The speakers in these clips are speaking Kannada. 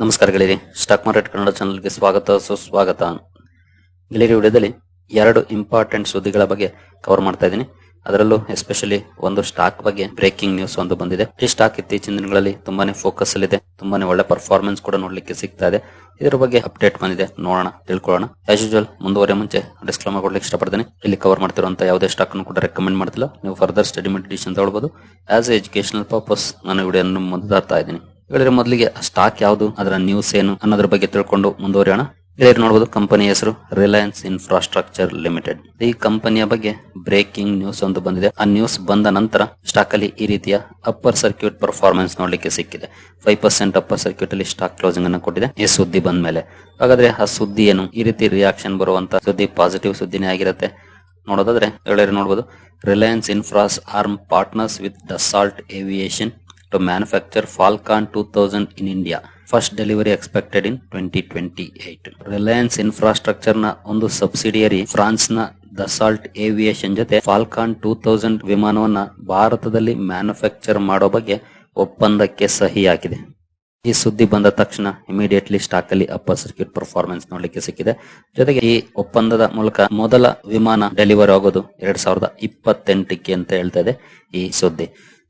ನಮಸ್ಕಾರ ಸ್ಟಾಕ್ ಮಾರ್ಕೆಟ್ ಕನ್ನಡ ಚಾನಲ್ಗೆ ಸ್ವಾಗತ, ಸುಸ್ವಾಗತ. ಗೆಳೆಯರಿ ವಿಡಿಯೋದಲ್ಲಿ ಎರಡು ಇಂಪಾರ್ಟೆಂಟ್ ಸುದ್ದಿಗಳ ಬಗ್ಗೆ ಕವರ್ ಮಾಡ್ತಾ ಇದ್ದೀನಿ. ಅದರಲ್ಲೂ ಎಸ್ಪೆಷಲಿ ಒಂದು ಸ್ಟಾಕ್ ಬಗ್ಗೆ ಬ್ರೇಕಿಂಗ್ ನ್ಯೂಸ್ ಒಂದು ಬಂದಿದೆ. ಈ ಸ್ಟಾಕ್ ಇತ್ತೀಚಿನ ದಿನಗಳಲ್ಲಿ ತುಂಬಾನೇ ಫೋಕಸ್ ಅಲ್ಲಿದೆ. ತುಂಬಾನೇ ಒಳ್ಳೆ ಪರ್ಫಾರ್ಮೆನ್ಸ್ ಕೂಡ ನೋಡ್ಲಿಕ್ಕೆ ಸಿಗ್ತಾ ಇದೆ. ಇದರ ಬಗ್ಗೆ ಅಪ್ಡೇಟ್ ಬಂದಿದೆ. ನೋಡೋಣ, ತಿಳ್ಕೊಳ್ಳೋಣ. ಆಸ್ ಯೂಶುವಲ್ ಮುಂದುವರೆ ಮುಂಚೆ ಡಿಸ್ಕ್ಲೈಮರ್ ಕೊಡ್ಲಿಕ್ಕೆ ಇಷ್ಟಪಡ್ತೀನಿ. ಇಲ್ಲಿ ಕವರ್ ಮಾಡ್ತಿರುವಂತ ಯಾವುದೇ ಸ್ಟಾಕ್ ಕೂಡ ರೆಕಮೆಂಡ್ ಮಾಡ್ತಿಲ್ಲ. ನೀವು ಫರ್ದರ್ ಸ್ಟಡಿ ಮೆಡಿಟೇಷನ್ ತಗೊಳ್ಬಹುದು ಆಸ್ ಎಜುಕೇಶನಲ್ ಪರ್ಪಸ್ ನಾನು ವಿಡಿಯೋ ಮುಂದೆ ತರ್ತಾ ಇದ್ದೀನಿ. ಹೇಳಿದ್ರೆ ಮೊದಲಿಗೆ ಸ್ಟಾಕ್ ಯಾವುದು, ಅದರ ನ್ಯೂಸ್ ಏನು ಅನ್ನೋದ್ರ ಬಗ್ಗೆ ತಿಳ್ಕೊಂಡು ಮುಂದುವರಿಯೋಣ. ಇಲ್ಲಿ ನೋಡಬಹುದು ಕಂಪನಿ ಹೆಸರು ರಿಲಯನ್ಸ್ ಇನ್ಫ್ರಾಸ್ಟ್ರಕ್ಚರ್ ಲಿಮಿಟೆಡ್ ಈ ಕಂಪನಿಯ ಬಗ್ಗೆ ಬ್ರೇಕಿಂಗ್ ನ್ಯೂಸ್ ಒಂದು ಬಂದಿದೆ. ಆ ನ್ಯೂಸ್ ಬಂದ ನಂತರ ಸ್ಟಾಕ್ ಅಲ್ಲಿ ಈ ರೀತಿಯ ಅಪ್ಪರ್ ಸರ್ಕ್ಯೂಟ್ ಪರ್ಫಾರ್ಮೆನ್ಸ್ ನೋಡ್ಲಿಕ್ಕೆ ಸಿಕ್ಕಿದೆ. ಫೈವ್ ಪರ್ಸೆಂಟ್ ಅಪ್ಪರ್ ಸರ್ಕ್ಯೂಟ್ ಅಲ್ಲಿ ಸ್ಟಾಕ್ ಕ್ಲೋಸಿಂಗ್ ಅನ್ನು ಕೊಟ್ಟಿದೆ. ಈ ಸುದ್ದಿ ಬಂದ ಮೇಲೆ. ಹಾಗಾದ್ರೆ ಆ ಸುದ್ದಿ ಏನು? ಈ ರೀತಿ ರಿಯಾಕ್ಷನ್ ಬರುವಂತ ಸುದ್ದಿ ಪಾಸಿಟಿವ್ ಸುದ್ದಿನೇ ಆಗಿರುತ್ತೆ. ನೋಡೋದಾದ್ರೆ ಹೇಳಿದ್ರೆ ನೋಡಬಹುದು Reliance Infra's arm partners with Dassault aviation to manufacture Falcon 2000 in India. First delivery expected in twenty twenty eight Reliance ಇನ್ಫ್ರಾಸ್ಟ್ರಕ್ಚರ್ನ ಒಂದು ಸಬ್ಸಿಡಿಯರಿ ಫ್ರಾನ್ಸ್ನ ದಸಾಲ್ಟ್ ಏವಿಯೇಷನ್ ಜೊತೆ ಫಾಲ್ಕಾನ್ ಟೂ ತೌಸಂಡ್ ವಿಮಾನವನ್ನ ಭಾರತದಲ್ಲಿ ಮ್ಯಾನುಫ್ಯಾಕ್ಚರ್ ಮಾಡೋ ಬಗ್ಗೆ ಒಪ್ಪಂದಕ್ಕೆ ಸಹಿ ಹಾಕಿದೆ ಈ ಸುದ್ದಿ ಬಂದ ತಕ್ಷಣ ಇಮಿಡಿಯೇಟ್ಲಿ ಸ್ಟಾಕ್ ಅಲ್ಲಿ ಅಪ್ಪರ್ ಸರ್ಕ್ಯೂಟ್ ಪರ್ಫಾರ್ಮೆನ್ಸ್ ನೋಡ್ಲಿಕ್ಕೆ ಸಿಕ್ಕಿದೆ. ಜೊತೆಗೆ ಈ ಒಪ್ಪಂದದ ಮೂಲಕ ಮೊದಲ ವಿಮಾನ ಡೆಲಿವರಿ ಆಗೋದು ಎರಡ್ ಸಾವಿರದ ಇಪ್ಪತ್ತೆಂಟಕ್ಕೆ ಅಂತ ಹೇಳ್ತಾ ಇದೆ ಈ ಸುದ್ದಿ.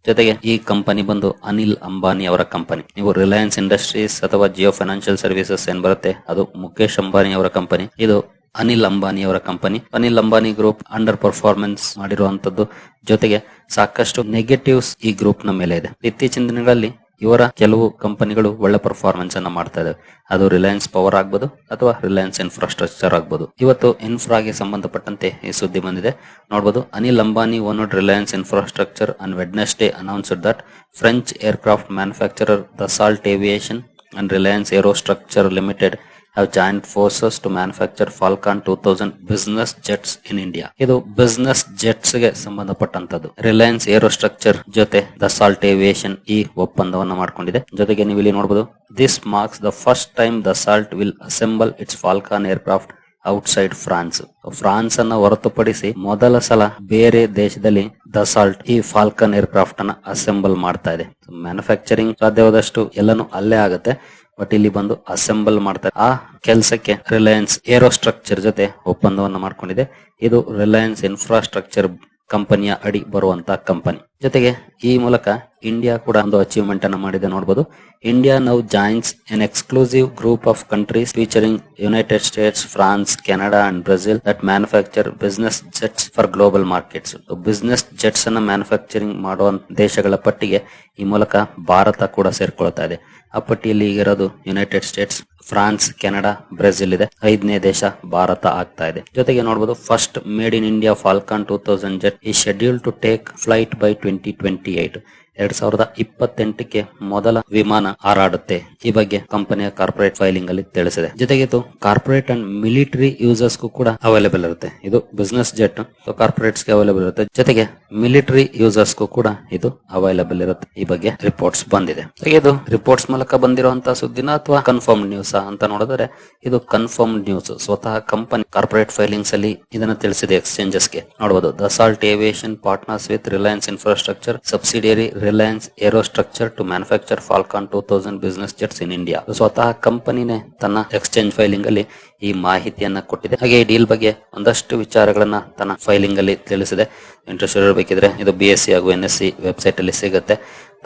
ಜೊತೆಗೆ ಈ ಕಂಪನಿ ಬಂದು ಅನಿಲ್ ಅಂಬಾನಿ ಅವರ ಕಂಪನಿ. ನೀವು ರಿಲಯನ್ಸ್ ಇಂಡಸ್ಟ್ರೀಸ್ ಅಥವಾ ಜಿಯೋ ಫೈನಾನ್ಷಿಯಲ್ ಸರ್ವಿಸಸ್ ಏನ್ ಬರುತ್ತೆ? ಅದು ಮುಖೇಶ್ ಅಂಬಾನಿ ಅವರ ಕಂಪನಿ. ಇದು ಅನಿಲ್ ಅಂಬಾನಿ ಅವರ company. Anil Ambani group under performance ಮಾಡಿರುವಂತದ್ದು ಜೊತೆಗೆ ಸಾಕಷ್ಟು ನೆಗೆಟಿವ್ಸ್ ಈ ಗ್ರೂಪ್ನ ಮೇಲೆ ಇದೆ. ಇತ್ತೀಚಿನ ದಿನಗಳಲ್ಲಿ ಇವರ ಕೆಲವು ಕಂಪನಿಗಳು ಒಳ್ಳೆ ಪರ್ಫಾರ್ಮೆನ್ಸ್ ಅನ್ನ ಮಾಡ್ತಾ ಇದಾವೆ. ಅದು ರಿಲಯನ್ಸ್ ಪವರ್ ಆಗ್ಬೋದು ಅಥವಾ ರಿಲಯನ್ಸ್ ಇನ್ಫ್ರಾಸ್ಟ್ರಕ್ಚರ್ ಆಗ್ಬೋದು. ಇವತ್ತು ಇನ್ಫ್ರಾಗೆ ಸಂಬಂಧಪಟ್ಟಂತೆ ಈ ಸುದ್ದಿ ಬಂದಿದೆ. ನೋಡಬಹುದು Anil Ambani owned Reliance infrastructure and Wednesday announced that French aircraft manufacturer Dassault aviation and Reliance aerostructure limited have joined forces to manufacture Falcon 2000 business jets in India. ಇದು ಬಿಸ್ನೆಸ್ ಜೆಟ್ಸ್ಗೆ ಸಂಬಂಧಪಟ್ಟಂತದ್ದು ರಿಲಯನ್ಸ್ ಏರೋಸ್ಟ್ರಕ್ಚರ್ ಜೊತೆ ದಸಾಲ್ಟ್ ಏವಿಯೇಷನ್ ಈ ಒಪ್ಪಂದವನ್ನು ಮಾಡಿಕೊಂಡಿದೆ. ಜೊತೆಗೆ ನೀವು ಇಲ್ಲಿ ನೋಡಬಹುದು this marks the first time Dassault will assemble its Falcon aircraft outside France France ಅನ್ನ ಹೊರತುಪಡಿಸಿ ಮೊದಲ ಸಲ ಬೇರೆ ದೇಶದಲ್ಲಿ ದಸಾಲ್ಟ್ ಈ ಫಾಲ್ಕನ್ ಏರ್ಕ್ರಾಫ್ಟ್ ಅನ್ನ ಅಸೆಂಬಲ್ ಮಾಡ್ತಾ ಇದೆ. ಮ್ಯಾನುಫ್ಯಾಕ್ಚರಿಂಗ್ ಸಾಧ್ಯವಾದಷ್ಟು ಎಲ್ಲಾನು ಅಲ್ಲೇ ಆಗುತ್ತೆ. ಬಟ್ ಇಲ್ಲಿ ಬಂದು ಅಸೆಂಬಲ್ ಮಾಡ್ತಾರೆ ಆ ಕೆಲಸಕ್ಕೆ ರಿಲಯನ್ಸ್ ಏರೋ ಸ್ಟ್ರಕ್ಚರ್ ಜೊತೆ ಒಪ್ಪಂದವನ್ನು ಮಾಡ್ಕೊಂಡಿದೆ. ಇದು ರಿಲಯನ್ಸ್ ಇನ್ಫ್ರಾಸ್ಟ್ರಕ್ಚರ್ ಕಂಪನಿಯ ಅಡಿ ಬರುವಂತ ಕಂಪನಿ. ಜೊತೆಗೆ ಈ ಮೂಲಕ ಇಂಡಿಯಾ ಕೂಡ ಒಂದು ಅಚೀವ್ಮೆಂಟ್ ಅನ್ನು ಮಾಡಿದೆ ನೋಡಬಹುದು India now joins an exclusive group of countries featuring United States France Canada and Brazil that manufacture business jets for global markets business jets ಅನ್ನ ಮ್ಯಾನುಫ್ಯಾಕ್ಚರಿಂಗ್ ಮಾಡುವ ದೇಶಗಳ ಪಟ್ಟಿಗೆ ಈ ಮೂಲಕ ಭಾರತ ಕೂಡ ಸೇರ್ಕೊಳ್ತಾ ಇದೆ. ಆ ಪಟ್ಟಿಯಲ್ಲಿ ಈಗಿರೋದು United States France, Canada, Brazil ಇದೆ. ಐದನೇ ದೇಶ ಭಾರತ ಆಗ್ತಾ ಇದೆ. ಜೊತೆಗೆ ನೋಡಬಹುದು first made in India Falcon two thousand jet ಈ schedule to take flight by twenty twenty eight ಎರಡ್ ಸಾವಿರದ ಇಪ್ಪತ್ತೆಂಟಕ್ಕೆ ಮೊದಲ ವಿಮಾನ ಹಾರಾಡುತ್ತೆ. ಈ ಬಗ್ಗೆ ಕಂಪನಿಯ ಕಾರ್ಪೊರೇಟ್ ಫೈಲಿಂಗ್ ಅಲ್ಲಿ ತಿಳಿಸಿದೆ. ಜೊತೆಗೆ ಇದು ಕಾರ್ಪೊರೇಟ್ ಅಂಡ್ ಮಿಲಿಟರಿ ಯೂಸರ್ಸ್ ಕೂಡ ಅವೈಲೇಬಲ್ ಇರುತ್ತೆ. ಇದು ಬಿಸ್ನೆಸ್ ಜೆಟ್ ಕಾರ್ಪೊರೇಟ್ಸ್ಗೆ ಅವೈಲೇಬಲ್ ಇರುತ್ತೆ. ಜೊತೆಗೆ ಮಿಲಿಟರಿ ಯೂಸರ್ಸ್ ಕೂಡ ಇದು ಅವೈಲೇಬಲ್ ಇರುತ್ತೆ. ಈ ಬಗ್ಗೆ ರಿಪೋರ್ಟ್ಸ್ ಬಂದಿದೆ. ಇದು ರಿಪೋರ್ಟ್ಸ್ ಮೂಲಕ ಬಂದಿರುವಂತಹ ಸುದ್ದಿನ ಅಥವಾ ಕನ್ಫರ್ಮ್ ನ್ಯೂಸ್ ಅಂತ ನೋಡಿದ್ರೆ ಇದು ಕನ್ಫರ್ಮ್ ನ್ಯೂಸ್ ಸ್ವತಃ ಕಂಪನಿ ಕಾರ್ಪೊರೇಟ್ ಫೈಲಿಂಗ್ಸ್ ಅಲ್ಲಿ ಇದನ್ನ ತಿಳಿಸಿದೆ. ಎಕ್ಸ್ಚೇಂಜಸ್ಗೆ ನೋಡಬಹುದು Dassault Aviation partners with Reliance Infrastructure subsidiary Reliance Aerostructure to manufacture Falcon two thousand business jets in India. ಸ್ವತಃ ಕಂಪನಿನೇ ತನ್ನ ಎಕ್ಸ್ಚೇಂಜ್ ಫೈಲಿಂಗ್ ಅಲ್ಲಿ ಈ ಮಾಹಿತಿಯನ್ನ ಕೊಟ್ಟಿದೆ. ಹಾಗೆ ಈ ಡೀಲ್ ಬಗ್ಗೆ ಒಂದಷ್ಟು ವಿಚಾರಗಳನ್ನ ತನ್ನ ಫೈಲಿಂಗ್ ಅಲ್ಲಿ ತಿಳಿಸಿದೆ ಇಂಟ್ರೆಸ್ಟ್ ಇರಬೇಕಿದ್ರೆ ಇದು ಬಿ ಎಸ್ ಸಿ ಹಾಗೂ ಎನ್ ಎಸ್ ಸಿ ವೆಬ್ಸೈಟ್ ಅಲ್ಲಿ ಸಿಗುತ್ತೆ.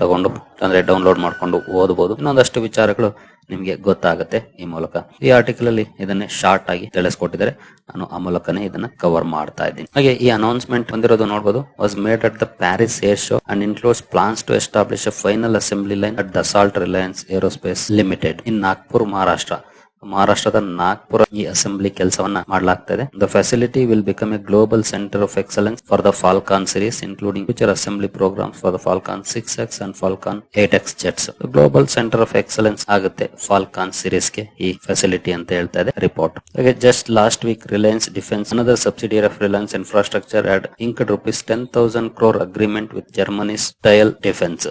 ತಗೊಂಡು, ಅಂದ್ರೆ ಡೌನ್ಲೋಡ್ ಮಾಡ್ಕೊಂಡು ಓದಬಹುದು ಇನ್ನೊಂದಷ್ಟು ವಿಚಾರಗಳು ನಿಮಗೆ ಗೊತ್ತಾಗುತ್ತೆ ಈ ಮೂಲಕ. ಈ ಆರ್ಟಿಕಲ್ ಅಲ್ಲಿ ಇದನ್ನೇ ಶಾರ್ಟ್ ಆಗಿ ತಿಳಿಸ್ಕೊಟ್ಟಿದ್ದಾರೆ. ನಾನು ಆ ಮೂಲಕನೇ ಇದನ್ನ ಕವರ್ ಮಾಡ್ತಾ ಇದ್ದೀನಿ. ಹಾಗೆ ಈ ಅನೌನ್ಸ್ಮೆಂಟ್ ಬಂದಿರೋದು ನೋಡಬಹುದು was made at the Paris air show and includes plans to establish final assembly line at Dassault Reliance aerospace limited in Nagpur Maharashtra ಮಹಾರಾಷ್ಟ್ರದ ನಾಗ್ಪುರ ಈ ಅಸೆಂಬ್ಲಿ ಕೆಲಸವನ್ನ ಮಾಡಲಾಗ್ತದೆ. The facility will become a global centre of excellence for the Falcon series including future assembly programmes for the Falcon six x and Falcon eight x jets global centre of excellence ಆಗುತ್ತೆ ಫಾಲ್ಕಾನ್ ಸೀರೀಸ್ಗೆ ಈ ಫೆಸಿಲಿಟಿ ಅಂತ ಹೇಳ್ತಾ ಇದೆ ರಿಪೋರ್ಟ್ ಹಾಗೆ just last week Reliance Defence another subsidy of Reliance Infrastructure had ink rupees ten thousand crore agreement with Germany style defence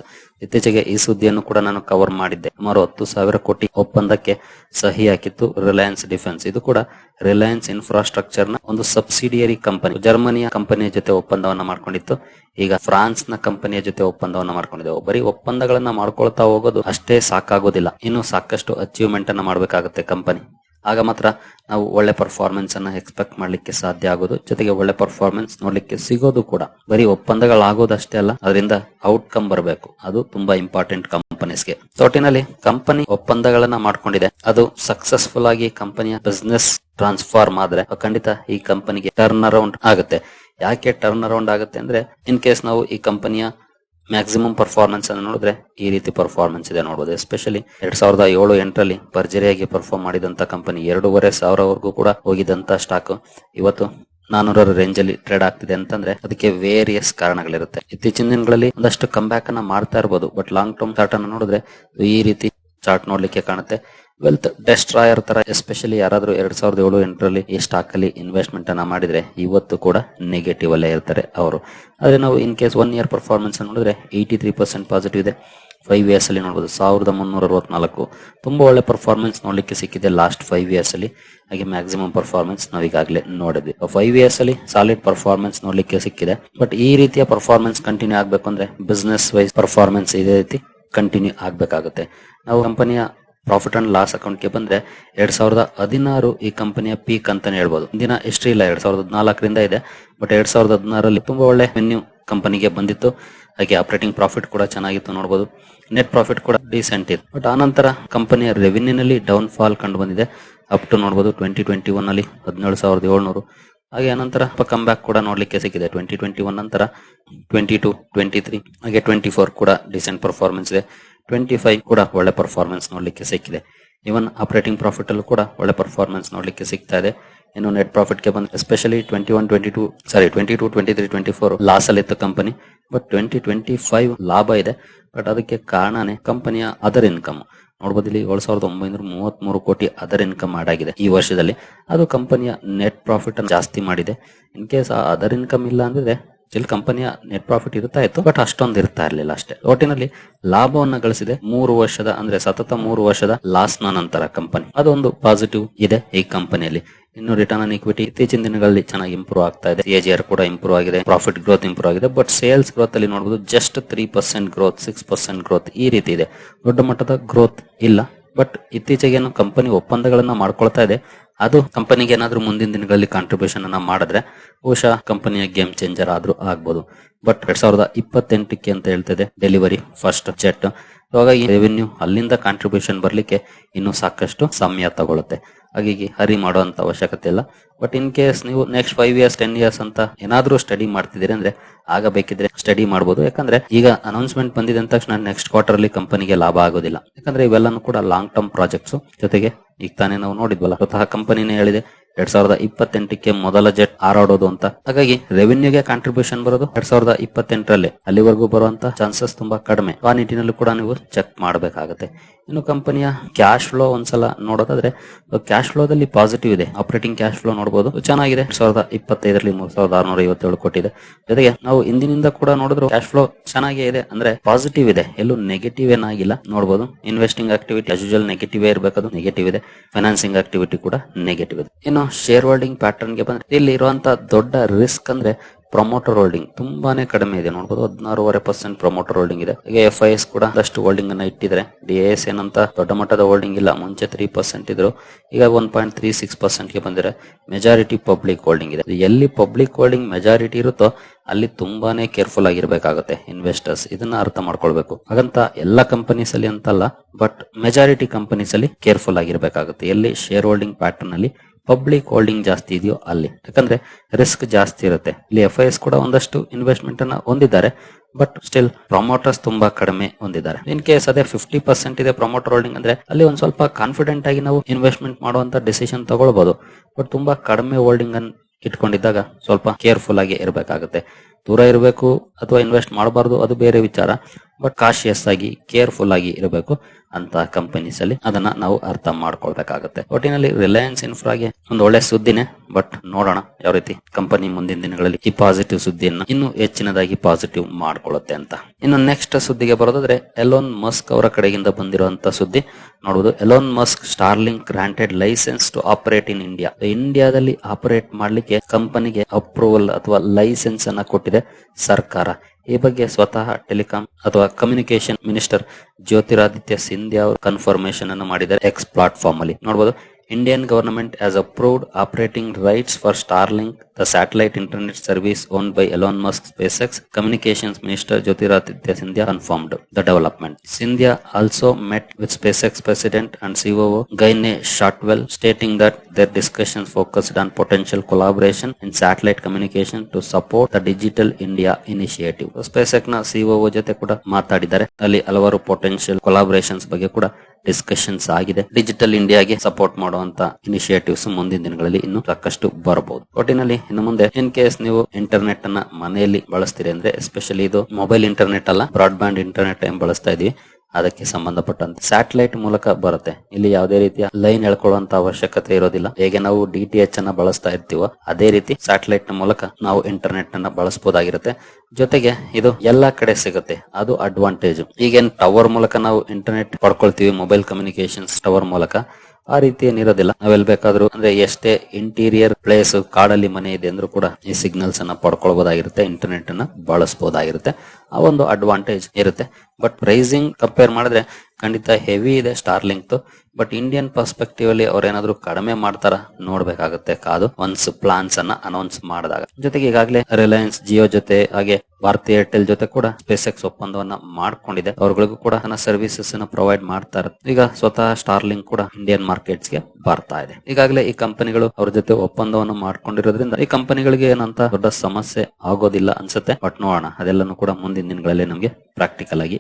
ಇತ್ತೀಚೆಗೆ ಈ ಸುದ್ದಿಯನ್ನು ಕೂಡ ನಾನು ಕವರ್ ಮಾಡಿದ್ದೆ. ಸುಮಾರು ಹತ್ತು ಸಾವಿರ ಕೋಟಿ ಒಪ್ಪಂದಕ್ಕೆ ಸಹಿ ಹಾಕಿತ್ತು ರಿಲಯನ್ಸ್ ಡಿಫೆನ್ಸ್ ಇದು ಕೂಡ ರಿಲಯನ್ಸ್ ಇನ್ಫ್ರಾಸ್ಟ್ರಕ್ಚರ್ನ ಒಂದು ಸಬ್ಸಿಡಿಯರಿ ಕಂಪನಿ ಜರ್ಮನಿಯ ಕಂಪನಿಯ ಜೊತೆ ಒಪ್ಪಂದವನ್ನ ಮಾಡ್ಕೊಂಡಿತ್ತು. ಈಗ ಫ್ರಾನ್ಸ್ನ ಕಂಪನಿಯ ಜೊತೆ ಒಪ್ಪಂದವನ್ನ ಮಾಡ್ಕೊಂಡಿದ್ದೆವು ಬರೀ ಒಪ್ಪಂದಗಳನ್ನ ಮಾಡ್ಕೊಳ್ತಾ ಹೋಗೋದು ಅಷ್ಟೇ ಸಾಕಾಗೋದಿಲ್ಲ. ಇನ್ನು ಸಾಕಷ್ಟು ಅಚೀವ್ಮೆಂಟ್ ಅನ್ನ ಮಾಡಬೇಕಾಗುತ್ತೆ ಕಂಪನಿ ಆಗ ಮಾತ್ರ ನಾವು ಒಳ್ಳೆ ಪರ್ಫಾರ್ಮೆನ್ಸ್ ಅನ್ನ ಎಕ್ಸ್ಪೆಕ್ಟ್ ಮಾಡ್ಲಿಕ್ಕೆ ಸಾಧ್ಯ ಆಗೋದು. ಜೊತೆಗೆ ಒಳ್ಳೆ ಪರ್ಫಾರ್ಮೆನ್ಸ್ ನೋಡ್ಲಿಕ್ಕೆ ಸಿಗೋದು ಕೂಡ. ಬರೀ ಒಪ್ಪಂದಗಳಾಗೋದಷ್ಟೇ ಅಲ್ಲ, ಅದರಿಂದ ಔಟ್ಕಮ್ ಬರಬೇಕು. ಅದು ತುಂಬಾ ಇಂಪಾರ್ಟೆಂಟ್ ಕಂಪನೀಸ್ಗೆ ಒಟ್ಟಿನಲ್ಲಿ ಕಂಪನಿ ಒಪ್ಪಂದಗಳನ್ನ ಮಾಡ್ಕೊಂಡಿದೆ. ಅದು ಸಕ್ಸಸ್ಫುಲ್ ಆಗಿ ಕಂಪನಿಯ ಬಿಸ್ನೆಸ್ ಟ್ರಾನ್ಸ್ಫಾರ್ಮ್ ಆದ್ರೆ ಖಂಡಿತ ಈ ಕಂಪನಿಗೆ ಟರ್ನ್ ಅರೌಂಡ್ ಆಗುತ್ತೆ. ಯಾಕೆ ಟರ್ನ್ ಅರೌಂಡ್ ಆಗುತ್ತೆ ಅಂದ್ರೆ ಇನ್ ಕೇಸ್ ನಾವು ಈ ಕಂಪನಿಯ ಮ್ಯಾಕ್ಸಿಮಮ್ ಪರ್ಫಾರ್ಮೆನ್ಸ್ ಅನ್ನು ನೋಡಿದ್ರೆ ಈ ರೀತಿ ಪರ್ಫಾರ್ಮೆನ್ಸ್ ಇದೆ ನೋಡಬಹುದು ಎಸ್ಪೆಷಲಿ ಎರಡ್ ಸಾವಿರದ ಏಳು, ಎಂಟರಲ್ಲಿ ಭರ್ಜರಿಯಾಗಿ ಪರ್ಫಾರ್ಮ್ ಮಾಡಿದಂತ ಕಂಪನಿ ಎರಡೂವರೆ ಸಾವಿರವರೆಗೂ ಕೂಡ ಹೋಗಿದಂತ ಸ್ಟಾಕ್ ಇವತ್ತು ನಾನೂರರ ರೇಂಜ್ ಅಲ್ಲಿ ಟ್ರೇಡ್ ಆಗ್ತಿದೆ ಅಂತಂದ್ರೆ ಅದಕ್ಕೆ ವೇರಿಯಸ್ ಕಾರಣಗಳಿರುತ್ತೆ. ಇತ್ತೀಚಿನ ದಿನಗಳಲ್ಲಿ ಒಂದಷ್ಟು ಕಮ್ ಬ್ಯಾಕ್ ಅನ್ನ ಮಾಡ್ತಾ ಇರಬಹುದು ಬಟ್ ಲಾಂಗ್ ಟರ್ಮ್ ಚಾರ್ಟ್ ಅನ್ನು ನೋಡಿದ್ರೆ ಈ ರೀತಿ ಚಾರ್ಟ್ ನೋಡ್ಲಿಕ್ಕೆ ಕಾಣುತ್ತೆ. ವೆಲ್ತ್ ಡೆಸ್ಟ್ರಾಯರ್ ತರ ಎಸ್ಪೆಷಲಿ ಯಾರಾದರೂ ಎರಡ್ ಸಾವಿರದ ಏಳು ಎಂಟರಲ್ಲಿ ಈ ಸ್ಟಾಕ್ ಅಲ್ಲಿ ಇನ್ವೆಸ್ಟ್ಮೆಂಟ್ ಅನ್ನ ಮಾಡಿದ್ರೆ ಇವತ್ತು ಕೂಡ ನೆಗೆಟಿವ್ ಅಲ್ಲೇ ಇರ್ತಾರೆ ಅವರು. ಆದ್ರೆ ನಾವು in case one year performance ನೋಡಿದ್ರೆ ಏಯ್ಟಿ ತ್ರೀ ಪರ್ಸೆಂಟ್ ಪಾಸಿಟಿವ್ ಇದೆ. ಫೈವ್ ಇಯರ್ಸ್ ಅಲ್ಲಿ ನೋಡಬಹುದು ಸಾವಿರದ ಮುನ್ನೂರ ಅರವತ್ನಾಲ್ಕು. ತುಂಬಾ ಒಳ್ಳೆ ಪರ್ಫಾರ್ಮೆನ್ಸ್ ನೋಡ್ಲಿಕ್ಕೆ ಸಿಕ್ಕಿದೆ ಲಾಸ್ಟ್ ಫೈವ್ ಇಯರ್ಸ್ ಅಲ್ಲಿ. ಹಾಗೆ ಮ್ಯಾಕ್ಸಿಮಮ್ ಪರ್ಫಾರ್ಮೆನ್ಸ್ ನಾವು ಈಗಾಗಲೇ ನೋಡಿದ್ವಿ. ಫೈವ್ ಇಯರ್ಸ್ ಅಲ್ಲಿ ಸಾಲಿಡ್ ಪರ್ಫಾರ್ಮೆನ್ಸ್ ನೋಡ್ಲಿಕ್ಕೆ ಸಿಕ್ಕಿದೆ. ಬಟ್ ಈ ರೀತಿಯ ಪರ್ಫಾರ್ಮೆನ್ಸ್ ಕಂಟಿನ್ಯೂ ಆಗ್ಬೇಕು ಅಂದ್ರೆ ಬಿಸ್ನೆಸ್ ವೈಸ್ ಪರ್ಫಾರ್ಮೆನ್ಸ್ ಇದೇ ರೀತಿ ಕಂಟಿನ್ಯೂ ಆಗ್ಬೇಕಾಗುತ್ತೆ. ನಾವು ಕಂಪನಿಯ ಪ್ರಾಫಿಟ್ ಅಂಡ್ ಲಾಸ್ ಅಕೌಂಟ್ಗೆ ಬಂದ್ರೆ ಎರಡ್ ಸಾವಿರದ ಹದಿನಾರು ಈ ಕಂಪನಿಯ ಪೀಕ್ ಅಂತಾನೆ ಹೇಳ್ಬೋದು. ದಿನ ಹಿಸ್ಟ್ರಿ ಇಲ್ಲ, ಎರಡ್ ಸಾವಿರದ ಹದಿನಾಲ್ಕರಿಂದ ಇದೆ. ಬಟ್ ಎರಡ್ ಸಾವಿರದ ಹದಿನಾರಲ್ಲಿ ತುಂಬಾ ಒಳ್ಳೆ ಮೆನ್ಯೂ ಕಂಪನಿಗೆ ಬಂದಿತ್ತು. ಹಾಗೆ ಆಪರೇಟಿಂಗ್ ಪ್ರಾಫಿಟ್ ಕೂಡ ಚೆನ್ನಾಗಿತ್ತು ನೋಡಬಹುದು ನೆಟ್ ಪ್ರಾಫಿಟ್ ಕೂಡ ಡೀಸೆಂಟ್ ಇತ್ತು. ಬಟ್ ಆನಂತರ ಕಂಪನಿಯ ರೆವಿನ್ಯೂನಲ್ಲಿ ಡೌನ್ ಫಾಲ್ ಕಂಡು ಬಂದಿದೆ. ಅಪ್ ಟು ನೋಡಬಹುದು ಟ್ವೆಂಟಿ ಟ್ವೆಂಟಿ ಒನ್ ಅಲ್ಲಿ ಹದಿನೇಳು ಸಾವಿರದ ಏಳ್ನೂರು. ಹಾಗೆ ಅನಂತರ ಕಮ್ ಬ್ಯಾಕ್ ಕೂಡ ನೋಡ್ಲಿಕ್ಕೆ ಸಿಕ್ಕಿದೆ. ಟ್ವೆಂಟಿ ಟ್ವೆಂಟಿ ಒನ್ ನಂತರ ಟ್ವೆಂಟಿ ಟು ಟ್ವೆಂಟಿ ತ್ರೀ ಹಾಗೆ ಟ್ವೆಂಟಿ ಫೋರ್ ಕೂಡ ಡಿಸೆಂಟ್ ಪರ್ಫಾರ್ಮೆನ್ಸ್ ಇದೆ. ಟ್ವೆಂಟಿ ಫೈವ್ ಕೂಡ ಒಳ್ಳೆ ಪರ್ಫಾರ್ಮೆನ್ಸ್ ನೋಡಲಿಕ್ಕೆ ಸಿಕ್ಕಿದೆ. ಇವನ್ ಆಪರೇಟಿಂಗ್ ಪ್ರಾಫಿಟ್ ಅಲ್ಲೂ ಕೂಡ ಒಳ್ಳೆ ಪರ್ಫಾರ್ಮೆನ್ಸ್ ನೋಡಲಿಕ್ಕೆ ಸಿಗ್ತಾ ಇದೆ. ಇನ್ನು ನೆಟ್ ಪ್ರಾಫಿಟ್ಗೆ ಬಂದ್ರೆ especially twenty one twenty two sorry twenty two twenty three twenty four loss ಅಲ್ಲಿ ಇತ್ತು company but twenty twenty five ಲಾಭ ಇದೆ. ಬಟ್ ಅದಕ್ಕೆ ಕಾರಣನೇ ಕಂಪನಿಯ ಅದರ್ ಇನ್ಕಮ್ ನೋಡಬಹುದು ಇಲ್ಲಿ ಏಳು ಸಾವಿರದ ಒಂಬೈನೂರ ಮೂವತ್ತ್ ಮೂರು ಕೋಟಿ ಅದರ್ ಇನ್ಕಮ್ ಆಡಾಗಿದೆ ಈ ವರ್ಷದಲ್ಲಿ. ಅದು ಕಂಪನಿಯ ನೆಟ್ ಪ್ರಾಫಿಟ್ ಜಾಸ್ತಿ ಮಾಡಿದೆ. ಇನ್ ಕೇಸ್ ಅದರ್ ಇನ್ಕಮ್ ಇಲ್ಲ ಅಂದ್ರೆ ಸ್ಟಿಲ್ ಕಂಪನಿಯ ನೆಟ್ ಪ್ರಾಫಿಟ್ ಇರುತ್ತಾ ಇತ್ತು ಬಟ್ ಅಷ್ಟೊಂದು ಇರ್ತಾ ಇರಲಿಲ್ಲ ಅಷ್ಟೇ. ಒಟ್ಟಿನಲ್ಲಿ ಲಾಭವನ್ನ ಗಳಿಸಿದೆ ಮೂರು ವರ್ಷದ, ಅಂದ್ರೆ ಸತತ ಮೂರು ವರ್ಷದ ಲಾಸ್ನ ನಂತರ ಕಂಪನಿ ಅದೊಂದು ಪಾಸಿಟಿವ್ ಇದೆ ಈ ಕಂಪನಿಯಲ್ಲಿ ಇನ್ನು ರಿಟರ್ನ್ ಆನ್ ಇಕ್ವಿಟಿ ಇತ್ತೀಚಿನ ದಿನಗಳಲ್ಲಿ ಚೆನ್ನಾಗಿ ಇಂಪ್ರೂವ್ ಆಗ್ತಾ ಇದೆ. ಎಜಿಆರ್ ಕೂಡ ಇಂಪ್ರೂವ್ ಆಗಿದೆ ಪ್ರಾಫಿಟ್ ಗ್ರೋತ್ ಇಂಪ್ರೂವ್ ಆಗಿದೆ ಬಟ್ ಸೇಲ್ಸ್ ಗ್ರೋತ್ ಅಲ್ಲಿ ನೋಡಬಹುದು just three percent growth six percent growth ಈ ರೀತಿ ಇದೆ. ದೊಡ್ಡ ಮಟ್ಟದ ಗ್ರೋತ್ ಇಲ್ಲ. ಬಟ್ ಇತ್ತೀಚೆಗೆ ಏನು ಕಂಪನಿ ಒಪ್ಪಂದಗಳನ್ನ ಮಾಡ್ಕೊಳ್ತಾ ಇದೆ. ಅದು ಕಂಪನಿಗೆ ಏನಾದ್ರೂ ಮುಂದಿನ ದಿನಗಳಲ್ಲಿ ಕಾಂಟ್ರಿಬ್ಯೂಷನ್ ಅನ್ನ ಮಾಡಿದ್ರೆ ಬಹುಶಃ ಕಂಪನಿಯ ಗೇಮ್ ಚೇಂಜರ್ ಆದ್ರೂ ಆಗ್ಬಹುದು ಬಟ್ ಎರಡ್ ಸಾವಿರದ ಇಪ್ಪತ್ತೆಂಟಕ್ಕೆ ಅಂತ ಹೇಳ್ತಿದೆ ಡೆಲಿವರಿ ಫಸ್ಟ್ ಜೆಟ್ ಇವಾಗ ಈ ರೆವಿನ್ಯೂ ಅಲ್ಲಿಂದ ಕಾಂಟ್ರಿಬ್ಯೂಷನ್ ಬರ್ಲಿಕ್ಕೆ ಇನ್ನು ಸಾಕಷ್ಟು ಸಮಯ ತಗೊಳುತ್ತೆ. ಹಾಗಾಗಿ ಹರಿ ಮಾಡುವಂತ ಅವಶ್ಯಕತೆ ಇಲ್ಲ. ಬಟ್ ಇನ್ ಕೇಸ್ ನೀವು next five years ten years ಅಂತ ಏನಾದ್ರೂ ಸ್ಟಡಿ ಮಾಡ್ತಿದ್ದೀರಿ ಅಂದ್ರೆ ಆಗ ಬೇಕಿದ್ರೆ ಸ್ಟಡಿ ಮಾಡಬಹುದು ಯಾಕಂದ್ರೆ ಈಗ ಅನೌನ್ಸ್ಮೆಂಟ್ ಬಂದಿದೆ ತಕ್ಷಣ ನೆಕ್ಸ್ಟ್ ಕ್ವಾರ್ಟರ್ ಅಲ್ಲಿ ಕಂಪನಿಗೆ ಲಾಭ ಆಗೋದಿಲ್ಲ. ಯಾಕಂದ್ರೆ ಇವೆಲ್ಲನೂ ಕೂಡ ಲಾಂಗ್ ಟರ್ಮ್ ಪ್ರಾಜೆಕ್ಟ್ಸ್ ಜೊತೆಗೆ ಈಗ ತಾನೇ ನಾವು ನೋಡಿದ್ವಲ್ಲ, ಸ್ವತಃ ಕಂಪನಿನೇ ಹೇಳಿದೆ, ಎರಡ್ ಸಾವಿರದ ಇಪ್ಪತ್ತೆಂಟಕ್ಕೆ ಮೊದಲ ಜೆಟ್ ಹಾರಾಡೋದು ಅಂತ. ಹಾಗಾಗಿ ರೆವಿನ್ಯೂಗೆ ಕಾಂಟ್ರಿಬ್ಯೂಷನ್ ಬರೋದು ಎರಡ್ ಸಾವಿರದ ಇಪ್ಪತ್ತೆಂಟರಲ್ಲಿ. ಅಲ್ಲಿವರೆಗೂ ಬರುವಂತ ಚಾನ್ಸಸ್ ತುಂಬಾ ಕಡಿಮೆ. ಆ ನಿಟ್ಟಿನಲ್ಲೂ ಕೂಡ ನೀವು ಚೆಕ್ ಮಾಡಬೇಕಾಗುತ್ತೆ. ಇನ್ನು ಕಂಪನಿಯ ಕ್ಯಾಶ್ ಫ್ಲೋ ಒಂದ್ಸಲ ನೋಡೋದಾದ್ರೆ ಕ್ಯಾಶ್ ಫ್ಲೋದಲ್ಲಿ ಪಾಸಿಟಿವ್ ಇದೆ. ಆಪರೇಟಿಂಗ್ ಕ್ಯಾಶ್ ಫ್ಲೋ ನೋಡಬಹುದು ಚೆನ್ನಾಗಿದೆ. ಸಾವಿರದ ಇಪ್ಪತ್ತೈದರಲ್ಲಿ ಮೂರ್ ಸಾವಿರದ ಆರ್ನೂರ ಐವತ್ತೇಳು ಕೊಟ್ಟಿದೆ ಜೊತೆಗೆ ನಾವು ಇಂದಿನಿಂದ ಕೂಡ ನೋಡಿದ್ರು ಕ್ಯಾಶ್ ಫ್ಲೋ ಚೆನ್ನಾಗೇ ಇದೆ. ಅಂದ್ರೆ ಪಾಸಿಟಿವ್ ಇದೆ. ಎಲ್ಲೂ ನೆಗೆಟಿವ್ ಏನಾಗಿಲ್ಲ ನೋಡಬಹುದು ಇನ್ವೆಸ್ಟಿಂಗ್ ಆಕ್ಟಿವಿಟಿ ಯೂಶುವಲ್ ನೆಗೆಟಿವ್ ಇರಬೇಕು ನೆಗೆಟಿವ್ ಇದೆ. ಫೈನಾನ್ಸಿಂಗ್ ಆಕ್ಟಿವಿಟಿ ಕೂಡ ನೆಗೆಟಿವ್ ಇದೆ. ಇನ್ನು ಶೇರ್ ಹೋಲ್ಡಿಂಗ್ ಪ್ಯಾಟರ್ನ್ಗೆ ಬಂದ್ರೆ ಇಲ್ಲಿ ಇರುವಂತಹ ದೊಡ್ಡ ರಿಸ್ಕ್ ಅಂದ್ರೆ ಪ್ರಮೋಟರ್ ಹೋಲ್ಡಿಂಗ್ ತುಂಬಾನೇ ಕಡಿಮೆ ಇದೆ. ನೋಡಬಹುದು ಹದಿನಾರೂವರೆ ಪರ್ಸೆಂಟ್ ಪ್ರಮೋಟರ್ ಹೋಲ್ಡಿಂಗ್ ಇದೆ. ಹಾಗೆ ಎಫ್ ಐ ಎಸ್ ಕೂಡ ಅಷ್ಟು ಹೋಲ್ಡಿಂಗ್ ಅನ್ನ ಇಟ್ಟಿದ್ರೆ ಡಿ ಎಸ್ ಏನಂತ ದೊಡ್ಡ ಮಟ್ಟದ ಹೋಲ್ಡಿಂಗ್ ಇಲ್ಲ. ಮುಂಚೆ ತ್ರೀ ಪರ್ಸೆಂಟ್ ಇದ್ರು. ಈಗ ಒನ್ ಪಾಯಿಂಟ್ ತ್ರೀ ಸಿಕ್ಸ್ ಪರ್ಸೆಂಟ್ಗೆ ಬಂದಿದೆ. ಮೆಜಾರಿಟಿ ಪಬ್ಲಿಕ್ ಹೋಲ್ಡಿಂಗ್ ಇದೆ. ಎಲ್ಲಿ ಪಬ್ಲಿಕ್ ಹೋಲ್ಡಿಂಗ್ ಮೆಜಾರಿಟಿ ಇರುತ್ತೋ ಅಲ್ಲಿ ತುಂಬಾನೇ ಕೇರ್ಫುಲ್ ಆಗಿರ್ಬೇಕಾಗುತ್ತೆ ಇನ್ವೆಸ್ಟರ್ಸ್ ಇದನ್ನ ಅರ್ಥ ಮಾಡ್ಕೊಳ್ಬೇಕು. ಹಾಗಂತ ಎಲ್ಲ ಕಂಪನೀಸ್ ಅಲ್ಲಿ ಅಂತಲ್ಲ ಬಟ್ ಮೆಜಾರಿಟಿ ಕಂಪನೀಸ್ ಅಲ್ಲಿ ಕೇರ್ಫುಲ್ ಆಗಿರ್ಬೇಕಾಗುತ್ತೆ. ಎಲ್ಲಿ ಶೇರ್ ಹೋಲ್ಡಿಂಗ್ ಪ್ಯಾಟರ್ನ್ ಅಲ್ಲಿ ಪಬ್ಲಿಕ್ ಹೋಲ್ಡಿಂಗ್ ಜಾಸ್ತಿ ಇದೆಯೋ ಅಲ್ಲಿ. ಯಾಕಂದ್ರೆ ರಿಸ್ಕ್ ಜಾಸ್ತಿ ಇರುತ್ತೆ. ಇಲ್ಲಿ ಎಫ್ ಐ ಎಸ್ ಕೂಡ ಒಂದಷ್ಟು ಇನ್ವೆಸ್ಟ್ಮೆಂಟ್ ಅನ್ನ ಹೊಂದಿದ್ದಾರೆ ಬಟ್ ಸ್ಟಿಲ್ ಪ್ರೊಮೋಟರ್ಸ್ ತುಂಬಾ ಕಡಿಮೆ ಹೊಂದಿದ್ದಾರೆ. ಇನ್ ಕೇಸ್ ಅದೇ ಫಿಫ್ಟಿ ಪರ್ಸೆಂಟ್ ಇದೆ ಪ್ರೊಮೋಟರ್ ಹೋಲ್ಡಿಂಗ್ ಅಂದ್ರೆ ಅಲ್ಲಿ ಒಂದ್ ಸ್ವಲ್ಪ ಕಾನ್ಫಿಡೆಂಟ್ ಆಗಿ ನಾವು ಇನ್ವೆಸ್ಟ್ಮೆಂಟ್ ಮಾಡುವಂತ ಡಿಸಿಷನ್ ತಗೊಳ್ಬಹುದು ಬಟ್ ತುಂಬಾ ಕಡಿಮೆ ಹೋಲ್ಡಿಂಗ್ ಅನ್ನು ಇಟ್ಕೊಂಡಿದ್ದಾಗ ಸ್ವಲ್ಪ ಕೇರ್ಫುಲ್ ಆಗಿ ಇರಬೇಕಾಗುತ್ತೆ. ದೂರ ಇರಬೇಕು ಅಥವಾ ಇನ್ವೆಸ್ಟ್ ಮಾಡಬಾರ್ದು ಅದು ಬೇರೆ ವಿಚಾರ. ಬಟ್ ಕಾಶಿಯಸ್ ಆಗಿ ಕೇರ್ಫುಲ್ ಆಗಿ ಇರಬೇಕು ಅಂತ ಕಂಪನೀಸ್ ಅಲ್ಲಿ ಅದನ್ನ ನಾವು ಅರ್ಥ ಮಾಡ್ಕೊಳ್ಬೇಕಾಗುತ್ತೆ. ಒಟ್ಟಿನಲ್ಲಿ ರಿಲಯನ್ಸ್ ಇನ್ಫ್ರಾಗೆ ಒಂದು ಒಳ್ಳೆ ಸುದ್ದಿನೇ ಬಟ್ ನೋಡೋಣ ಯಾವ ರೀತಿ ಕಂಪನಿ ಮುಂದಿನ ದಿನಗಳಲ್ಲಿ ಈ ಪಾಸಿಟಿವ್ ಸುದ್ದಿಯನ್ನ ಇನ್ನೂ ಹೆಚ್ಚಿನದಾಗಿ ಪಾಸಿಟಿವ್ ಮಾಡ್ಕೊಳ್ಳುತ್ತೆ ಅಂತ. ಇನ್ನು ನೆಕ್ಸ್ಟ್ ಸುದ್ದಿಗೆ ಬರೋದಾದ್ರೆ ಎಲೋನ್ ಮಸ್ಕ್ ಅವರ ಕಡೆಯಿಂದ ಬಂದಿರುವಂತ ಸುದ್ದಿ. ನೋಡಬಹುದು Elon Musk Starlink granted licence to operate in India ಇಂಡಿಯಾದಲ್ಲಿ ಆಪರೇಟ್ ಮಾಡ್ಲಿಕ್ಕೆ ಕಂಪನಿಗೆ ಅಪ್ರೂವಲ್ ಅಥವಾ ಲೈಸೆನ್ಸ್ ಅನ್ನ ಕೊಟ್ಟಿದೆ ಸರ್ಕಾರ. ಈ ಬಗ್ಗೆ ಸ್ವತಃ ಟೆಲಿಕಾಂ ಅಥವಾ ಕಮ್ಯುನಿಕೇಶನ್ ಮಿನಿಸ್ಟರ್ ಜ್ಯೋತಿರಾದಿತ್ಯ ಸಿಂಧ್ಯಾ ಅವರು ಕನ್ಫರ್ಮೇಶನ್ ಅನ್ನು ಮಾಡಿದ್ದಾರೆ ಎಕ್ಸ್ ಪ್ಲಾಟ್ಫಾರ್ಮ್ ಅಲ್ಲಿ. ನೋಡಬಹುದು Indian government has approved operating rights for Starlink satellite internet service own by Elon Musk space communications communications minister Jyotiraditya Scindia confirmed the development Scindia also met with SpaceX president and COO Gwynne Shotwell stating that their discussions focused on potential collaboration in satellite communication to support the digital India initiative. SpaceX ನ ಸಿಒಒ ಜೊತೆ ಕೂಡ ಮಾತಾಡಿದ್ದಾರೆ. ಅಲ್ಲಿ ಹಲವಾರು ಪೊಟೆನ್ಷಿಯಲ್ ಕೊಲಾಬರೇಷನ್ಸ್ ಬಗ್ಗೆ ಕೂಡ ಡಿಸ್ಕಷನ್ಸ್ ಆಗಿದೆ. ಡಿಜಿಟಲ್ ಇಂಡಿಯಾಗೆ ಸಪೋರ್ಟ್ ಮಾಡುವಂತ ಇನಿಷಿಯೇಟಿವ್ಸ್ ಮುಂದಿನ ದಿನಗಳಲ್ಲಿ ಇನ್ನು ಸಾಕಷ್ಟು ಬರಬಹುದು. ಒಟ್ಟಿನಲ್ಲಿ ಇನ್ನು ಮುಂದೆ ಇನ್ ಕೇಸ್ ನೀವು ಇಂಟರ್ನೆಟ್ ಅನ್ನ ಮನೆಯಲ್ಲಿ ಬಳಸ್ತೀರಿ ಅಂದ್ರೆ ಎಸ್ಪೆಷಲಿ ಇದು ಮೊಬೈಲ್ ಇಂಟರ್ನೆಟ್ ಅಲ್ಲ ಬ್ರಾಡ್ಬ್ಯಾಂಡ್ ಇಂಟರ್ನೆಟ್ ಏನ್ ಬಳಸ್ತಾ ಇದೀವಿ ಅದಕ್ಕೆ ಸಂಬಂಧಪಟ್ಟಂತೆ ಸ್ಯಾಟಲೈಟ್ ಮೂಲಕ ಬರುತ್ತೆ. ಇಲ್ಲಿ ಯಾವುದೇ ರೀತಿಯ ಲೈನ್ ಎಳ್ಕೊಳ್ಳುವಂತ ಅವಶ್ಯಕತೆ ಇರೋದಿಲ್ಲ. ಹೇಗೆ ನಾವು ಡಿ ಟಿ ಎಚ್ ಅನ್ನ ಬಳಸ್ತಾ ಇರ್ತೀವೋ, ಅದೇ ರೀತಿ ಸ್ಯಾಟಲೈಟ್ ಮೂಲಕ ನಾವು ಇಂಟರ್ನೆಟ್ ಅನ್ನ ಬಳಸಬಹುದಾಗಿರುತ್ತೆ ಜೊತೆಗೆ ಇದು ಎಲ್ಲಾ ಕಡೆ ಸಿಗುತ್ತೆ. ಅದು ಅಡ್ವಾಂಟೇಜ್ ಈಗೇನ್ ಟವರ್ ಮೂಲಕ ನಾವು ಇಂಟರ್ನೆಟ್ ಪಡ್ಕೊಳ್ತೀವಿ ಮೊಬೈಲ್ ಕಮ್ಯುನಿಕೇಶನ್ಸ್ ಟವರ್ ಮೂಲಕ. ಆ ರೀತಿ ಏನಿರೋದಿಲ್ಲ ನಾವೆಲ್ ಬೇಕಾದ್ರೂ ಅಂದ್ರೆ ಎಷ್ಟೇ ಇಂಟೀರಿಯರ್ ಪ್ಲೇಸ್ ಕಾಡಲ್ಲಿ ಮನೆ ಇದೆ ಅಂದ್ರೂ ಕೂಡ ಈ ಸಿಗ್ನಲ್ಸ್ ಅನ್ನ ಪಡ್ಕೊಳ್ಬಹುದಾಗಿರುತ್ತೆ ಇಂಟರ್ನೆಟ್ ಅನ್ನ ಬಳಸಬಹುದಾಗಿರುತ್ತೆ ಆ ಒಂದು ಅಡ್ವಾಂಟೇಜ್ ಇರುತ್ತೆ. ಬಟ್ ಪ್ರೈಸಿಂಗ್ ಕಂಪೇರ್ ಮಾಡಿದ್ರೆ ಖಂಡಿತ ಹೆವಿ ಇದೆ ಸ್ಟಾರ್ಲಿಂಕ್ ಬಟ್ ಇಂಡಿಯನ್ ಪರ್ಸ್ಪೆಕ್ಟಿವ್ ಅಲ್ಲಿ ಅವ್ರೇನಾದ್ರೂ ಕಡಿಮೆ ಮಾಡ್ತಾರ ನೋಡ್ಬೇಕಾಗುತ್ತೆ ಕಾದು ಒನ್ಸ್ ಪ್ಲಾನ್ಸ್ ಅನ್ನ ಅನೌನ್ಸ್ ಮಾಡಿದಾಗ. ಜೊತೆಗೆ ಈಗಾಗಲೇ ರಿಲಯನ್ಸ್ ಜಿಯೋ ಜೊತೆ ಹಾಗೆ ಭಾರತಿ ಏರ್ಟೆಲ್ ಜೊತೆ ಕೂಡ ಸ್ಪೇಸ್ ಎಕ್ಸ್ ಒಪ್ಪಂದವನ್ನ ಮಾಡ್ಕೊಂಡಿದೆ. ಅವ್ರಗಳಿಗೂ ಕೂಡ ಹಣ ಸರ್ವಿಸಸ್ ಅನ್ನ ಪ್ರೊವೈಡ್ ಮಾಡ್ತಾ ಇರುತ್ತೆ. ಈಗ ಸ್ವತಃ ಸ್ಟಾರ್ಲಿಂಕ್ ಕೂಡ ಇಂಡಿಯನ್ ಮಾರ್ಕೆಟ್ಸ್ಗೆ ಬರ್ತಾ ಇದೆ. ಈಗಾಗಲೇ ಈ ಕಂಪನಿಗಳು ಅವ್ರ ಜೊತೆ ಒಪ್ಪಂದವನ್ನು ಮಾಡ್ಕೊಂಡಿರೋದ್ರಿಂದ ಈ ಕಂಪನಿಗಳಿಗೆ ಏನಂತ ದೊಡ್ಡ ಸಮಸ್ಯೆ ಆಗೋದಿಲ್ಲ ಅನ್ಸುತ್ತೆ. ಬಟ್ ನೋಡೋಣ, ಅದೆಲ್ಲನೂ ಕೂಡ ಮುಂದಿನ ದಿನಗಳಲ್ಲಿ ನಮಗೆ ಪ್ರಾಕ್ಟಿಕಲ್ ಆಗಿ